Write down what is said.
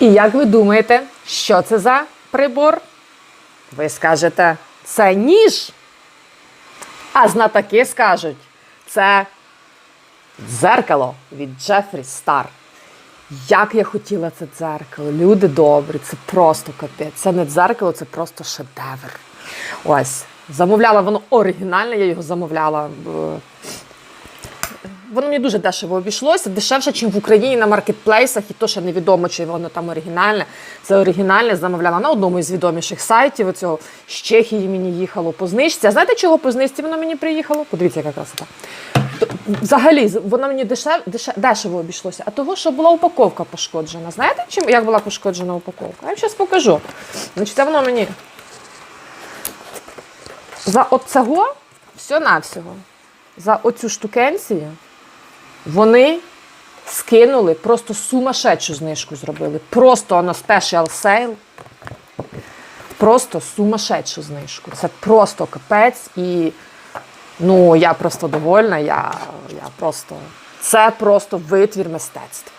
І як ви думаєте, що це за прибор? Ви скажете, це ніж. А знатоки скажуть, це дзеркало від Джефрі Стар. Як я хотіла це дзеркало, люди добрі, це просто капець. Це не дзеркало, це просто шедевр. Ось, замовляла воно оригінальне, я його замовляла. Воно мені дуже дешево обійшлося, дешевше, ніж в Україні на маркетплейсах, і то ще невідомо, чи воно там оригінальне. Це оригінальне замовляла на одному із відоміших сайтів. Оцього з Чехії мені їхало по знижці. А знаєте, чого по знижці воно мені приїхало? Подивіться, яка красота. Взагалі, воно мені дешев, дешев, дешево обійшлося, а того, що була упаковка пошкоджена. Знаєте, чим як була пошкоджена упаковка? Я вам зараз покажу. Значить, це воно мені за оцього все-навсього, за оцю штукенцію, вони скинули, просто сумасшедшу знижку зробили. Просто на special sale. Просто сумасшедшу знижку. Це просто капець. І ну, я просто довольна. Я, я просто... Це просто витвір мистецтва.